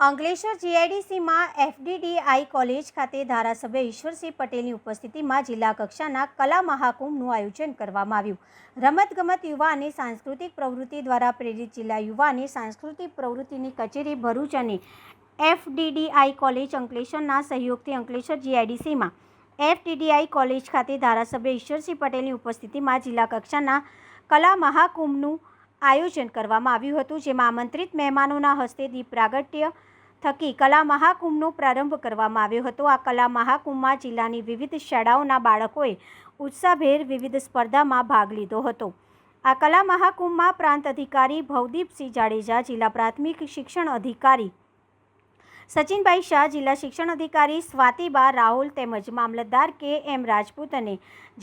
Ankleshwar જીઆઈડીસીમાં FDDI college ખાતે ધારાસભ્ય ઈશ્વરસિંહ પટેલની ઉપસ્થિતિમાં જિલ્લા કક્ષાના કલા મહાકુંભનું આયોજન કરવામાં આવ્યું. રમતગમત યુવા અને સાંસ્કૃતિક પ્રવૃત્તિ દ્વારા પ્રેરિત જિલ્લા યુવા અને સાંસ્કૃતિક પ્રવૃત્તિની કચેરી ભરૂચ અને એફડીડીઆઈ કોલેજ અંકલેશ્વરના સહયોગથી અંકલેશ્વર જીઆઈડીસીમાં એફડીડીઆઈ કોલેજ ખાતે ધારાસભ્ય ઈશ્વરસિંહ પટેલની ઉપસ્થિતિમાં જિલ્લા કક્ષાના કલા મહાકુંભનું આયોજન કરવામાં આવ્યું હતું, જેમાં આમંત્રિત મહેમાનોના હસ્તે દીપ પ્રાગટ્ય થકી કલા મહાકુંભનો પ્રારંભ કરવામાં આવ્યો હતો. આ કલા મહાકુંભમાં જિલ્લાની વિવિધ શાળાઓના બાળકોએ ઉત્સાહભેર વિવિધ સ્પર્ધામાં ભાગ લીધો હતો. આ કલા મહાકુંભમાં પ્રાંત અધિકારી ભવદીપસિંહ જાડેજા, જિલ્લા પ્રાથમિક શિક્ષણ અધિકારી સચિનભાઈ શાહ, જિલ્લા શિક્ષણ અધિકારી સ્વાતિબા રાહુલ તેમજ મામલતદાર કે એમ રાજપૂત અને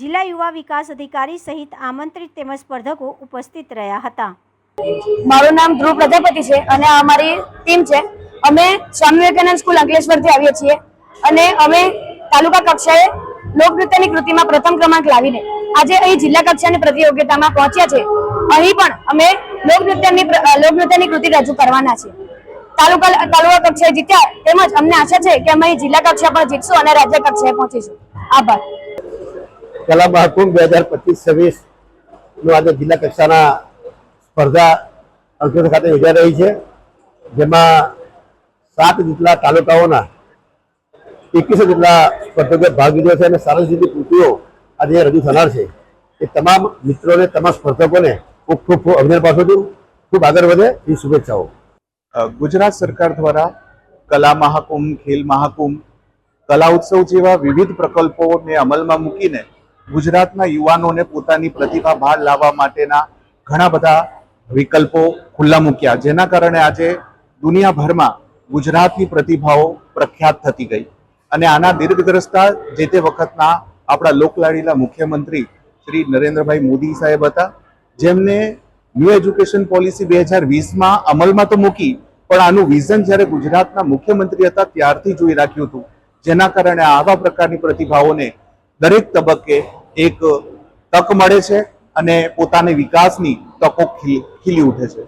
જિલ્લા યુવા વિકાસ અધિકારી સહિત આમંત્રિત તેમજ સ્પર્ધકો ઉપસ્થિત રહ્યા હતા. મારું નામ ધ્રુવ પ્રજાપતિ છે અને અમારી ટીમ છે. અમે સ્વામી વિવેકાનંદ સ્કૂલ અંકલેશ્વરથી આવીએ છીએ અને અમે તાલુકા કક્ષાએ લોકનૃત્યની કૃતિમાં પ્રથમ ક્રમાંક લાવીને આજે અહીં જિલ્લા કક્ષાની પ્રતિયોગિતામાં પહોંચ્યા છે. અહીં પણ અમે લોકનૃત્યની લોકનૃત્યની કૃતિ રજૂ કરવાના છે તાલુકા તાલુકા કક્ષાએ જીત્યા તેમજ અમને આશા છે કે અમે જિલ્લા કક્ષા પણ જીતશું અને રાજ્ય કક્ષાએ પહોંચીશું. આભાર. કલા મહાકુંભ બે હજાર પચીસ છવ્વીસનું આજે જિલ્લા કક્ષાના સ્પર્ધા અંકલેશ્વર ખાતે યોજાઈ રહી છે. જેમાં સાત જેટલા તાલુકાઓના એકવીસો જેટલા સ્પર્ધકોએ ભાગ લીધો છે અને સારા જેટલી કૃતિઓ આજે રજૂ થનાર છે. એ તમામ મિત્રોને, તમામ સ્પર્ધકોને ખૂબ ખૂબ ખૂબ અભિનંદન પાછું છું. ખૂબ આગળ વધે એ શુભેચ્છાઓ. ગુજરાત સરકાર દ્વારા કલા મહાકુંભ, ખેલ મહાકુંભ, કલા ઉત્સવ જેવા વિવિધ પ્રકલ્પોને અમલમાં મૂકીને ગુજરાતના યુવાનોને પોતાની પ્રતિભા બહાર લાવવા માટેના ઘણા બધા વિકલ્પો ખુલ્લા મૂક્યા. જેના કારણે આજે દુનિયાભરમાં ગુજરાતની પ્રતિભાઓ પ્રખ્યાત થતી ગઈ. અને આના દીર્ઘદ્રષ્ટા જે તે વખતના આપણા લોકલાડીલા મુખ્યમંત્રી શ્રી નરેન્દ્રભાઈ મોદી સાહેબ હતા, જેમને ન્યૂ એજ્યુકેશન પોલિસી બે હજાર વીસમાં અમલમાં તો મૂકી પણ આનું વિઝન જ્યારે ગુજરાતના મુખ્યમંત્રી હતા ત્યારથી જોઈ રાખ્યું હતું. જેના કારણે આવા પ્રકારની પ્રતિભાઓને દરેક તબક્કે એક તક મળે છે અને પોતાની વિકાસની તકો ખીલી ઉઠે છે.